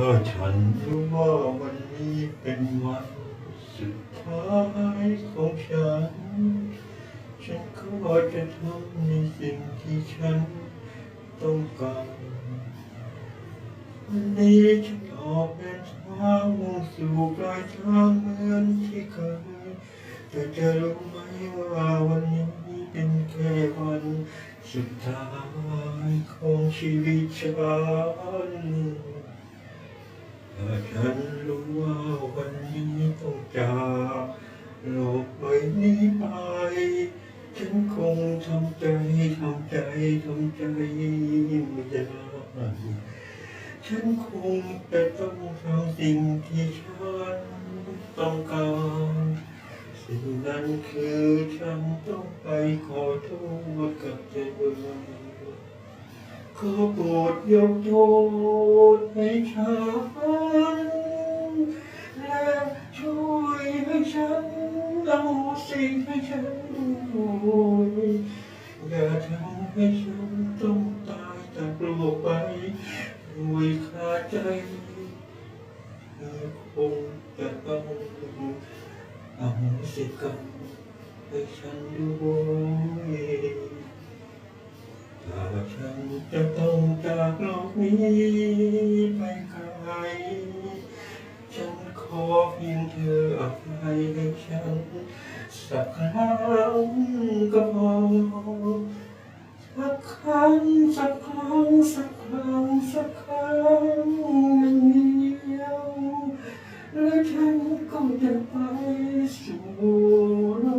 ถ้าฉันรู้ว่าวันนี้เป็นวันสุดท้ายของฉัน ฉันก็จะทำในสิ่งที่ฉันต้องการวันนี้ฉันออกเดินทางมุ่งสู่ปลายทางเหมือนที่เคยแต่จะรู้ไหมว่าวันนี้เป็นแค่วันสุดท้ายของชีวิตฉัน ฉันคงทำใจทำใจทำใจไม่ได้ฉันคงจะต้องทำสิ่งที่ฉันต้องการสิ่งนั้นคือฉันต้องไปขอโทษกับเธอขอโปรดยกโทษให้ฉันและช่วยให้ฉันเอาสิ่งให้ฉัน อย่าทำให้ฉันต้องตายจากโลกไปด้วยขาดใจเธอคงจะต้องเอาสิกรรมให้ฉันด้วยถ้าฉันจะต้องจากโลกนี้ไปไกลฉันขอเพียงเธออภัยให้ฉันสักครั้ง ก็พอสักครั้งสักครั้งสักครั้งสักครั้งมันเดียวและฉันก็จะไปสู่โ